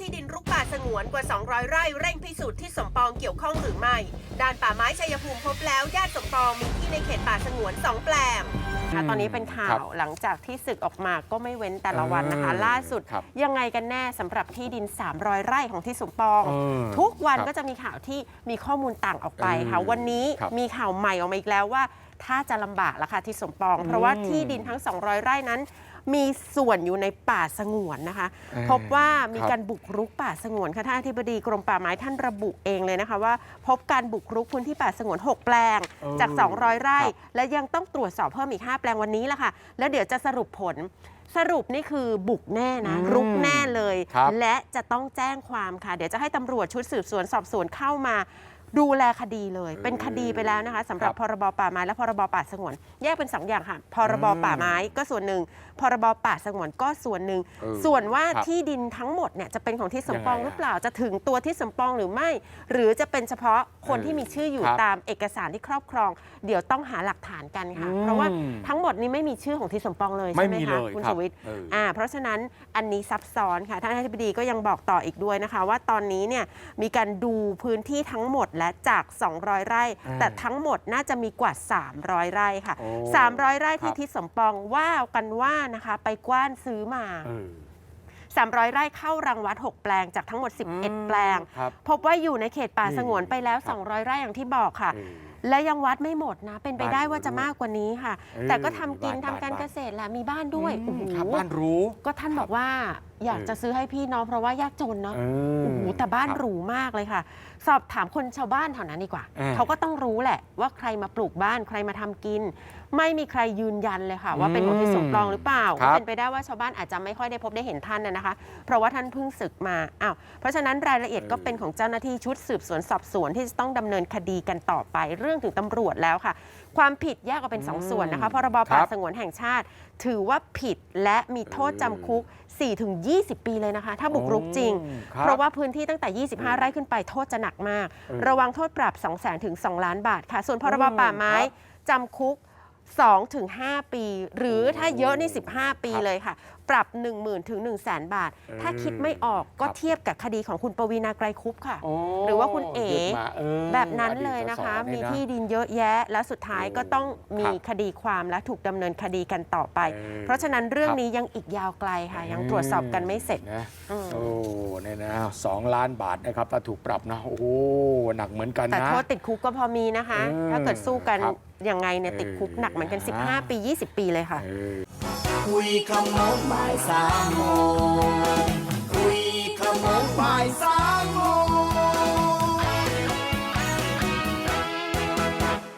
ที่ดินรุกป่าสงวนกว่า 200 ไร่เร่งพิสูจน์ที่สมปองเกี่ยวข้องหรือไม่ ด้านป่าไม้ชัยภูมิพบแล้วญาติสมปองมีที่ในเขตป่าสงวน 2 แปลงค่ะตอนนี้เป็นข่าครัวบหลังจากที่ศึกออกมาก็ไม่เว้นแต่ละวันนะคะเออล่าสุดครับยังไงกันแน่สำหรับที่ดิน 300 ไร่ของที่สมปองเออทุกวันครับก็จะมีข่าวที่มีข้อมูลต่างออกไปค่ะเออวันนี้ครับมีข่าวใหม่ออกมาอีกแล้วว่า ถ้าจะลำบากละค่ะที่สมปอง เพราะว่าที่ดินทั้ง 200 ไร่นั้น มีส่วนอยู่ในป่าสงวนนะคะ เออพบว่ามีครับการบุกรุกป่าสงวนค่ะท่านอธิบดีกรมป่าไม้ท่านระบุเองเลยนะคะว่า พบการบุกรุกพื้นที่ป่าสงวน 6 แปลงเออจาก 200 ไร่ ครับ และยังต้องตรวจสอบเพิ่มอีก 5 แปลงวันนี้แหละค่ะ แล้วเดี๋ยวจะสรุปผล สรุปนี่คือบุกแน่นะ อืมรุกแน่เลย ครับ และจะต้องแจ้งความค่ะ เดี๋ยวจะให้ตำรวจชุดสืบสวนสอบสวนเข้ามา ดูแลคดีเลย เป็นคดีไปแล้วนะคะสำหรับครับพรบป่าไม้และพรบป่าสงวน แยกเป็นสองอย่างค่ะพรบอืมป่าไม้ก็ส่วนหนึ่งพรบป่าสงวนก็ส่วนหนึ่งเออส่วนว่าครับที่ดินทั้งหมดเนี่ยจะเป็นของที่สมปองยังไงอะหรือเปล่าจะถึงตัวที่สมปองหรือไม่ หรือจะเป็นเฉพาะคนเออที่มีชื่ออยู่ครับตามเอกสารที่ครอบครอง เดี๋ยวต้องหาหลักฐานกันค่ะอืมเพราะว่าทั้งหมดนี้ไม่มีชื่อของที่สมปองเลยไม่ใช่ไหมมีคะเลยคุณครับสวิทย์เอออ่าเพราะฉะนั้นอันนี้ซับซ้อนค่ะท่านอธิบดีก็ยังบอกต่ออีกด้วยนะคะ ว่าตอนนี้เนี่ยมีการดูพื้นที่ทั้งหมดและจาก 200 ไร่อืมแต่ทั้งหมดน่าจะมีกว่า 300 ไร่ค่ะ โอ้300 ไร่ที่ครับ ทิศสมปองว่ากันว่านะคะไปกว้านซื้อมา เออ300 ไร่เข้ารังวัด 6 แปลงจากทั้งหมด 11 แปลง ครับ พบว่าอยู่ในเขตป่านี่สงวนไปแล้วครับ200 ไร่อย่างที่บอกค่ะ เออ และยังวัดไม่หมดนะ เป็นไปบ้านได้ว่าอยู่จะมากกว่านี้ค่ะ เออแต่ก็ทำกินบ้านทำการบ้านเกษตรแหละมีบ้านด้วยอืโอ้มโหครับบ้านรู้ ก็ท่านบอกว่า อยากเออจะซื้อให้พี่น้องเพราะว่ายากจนเนาะเอโอ้โหแต่บ้านคหรูมากเลยค่ะ สอบถามคนชาวบ้านแถวนั้นดีกว่าเออเขาก็ต้องรู้แหละ ว่าใครมาปลูกบ้านใครมาทำกิน ไม่มีใครยืนยันเลยค่ะ ว่าเป็นของที่สมปองหรือเปล่าครัก็บเป็นไปได้ว่าชาวบ้านอาจจะไม่ค่อยได้พบได้เห็นท่านนะนะคะ เพราะว่าท่านเพิ่งศึกมาอ้าวเพราะฉะนั้นรายละเอียดก็เป็นของเจ้าหน้าที่ชุดสืบสวนสอบสวนที่จะต้องดำเนินคดีกันต่อไปเรื่องถึงตำรวจแล้วค่ะ ความผิดแยกออกเป็นสองส่วนนะคะ พรบป่าครับสงวนแห่งชาติ ถือว่าผิดและมีโทษจำคุก4-20 ปีเลยนะคะ ถ้าบุกรุกจริงโอ้ครับเพราะว่าพื้นที่ตั้งแต่ 25 ไร่ขึ้นไปโทษจะหนักมากเออระวังโทษปรับ 2 0 0 0 0 0 ถึง 2 ล้านบาทค่ะ ส่วนพรบอืมป่าไม้ครับจำคุก 2ถึง5ปี หรือถ้าเยอะนี่ 15 ปีครับเลยค่ะ ปรับ 1 0,000ถึง 1 0 0 0 0แบาทเออถ้าคิดไม่ออกก็ครับเทียบกับคดีของคุณปวีณาไกรคุปค่ะโอ้หรือว่าคุณเอ๋ยอะมาเออแบบนั้นอดีตเลยนะคะสสมีเยนะที่ดินเยอะแยะ แล้วสุดท้ายก็ต้องมีครับคดีความและถูกดำเนินคดีกันต่อไปเออเพราะฉะนั้นเรื่องครับนี้ยังอีกยาวไกลค่ะ ยังตรวจสอบกันไม่เสร็จนะอืมโอ้เนี่ยนะสองล้านบาทนะครับถ้าถูกปรับนะโอ้โหหนักเหมือนกันแต่นะโทษติดคุกก็พอมีนะคะเออถ้าเกิดสู้กันครับ ยังไงเนี่ยติดคุกหนักเหมือนกันเออ15 ปี 20 ปีเลยค่ะเออคุยขโมงบ่ายสามโมงคุยขโมงบ่ายส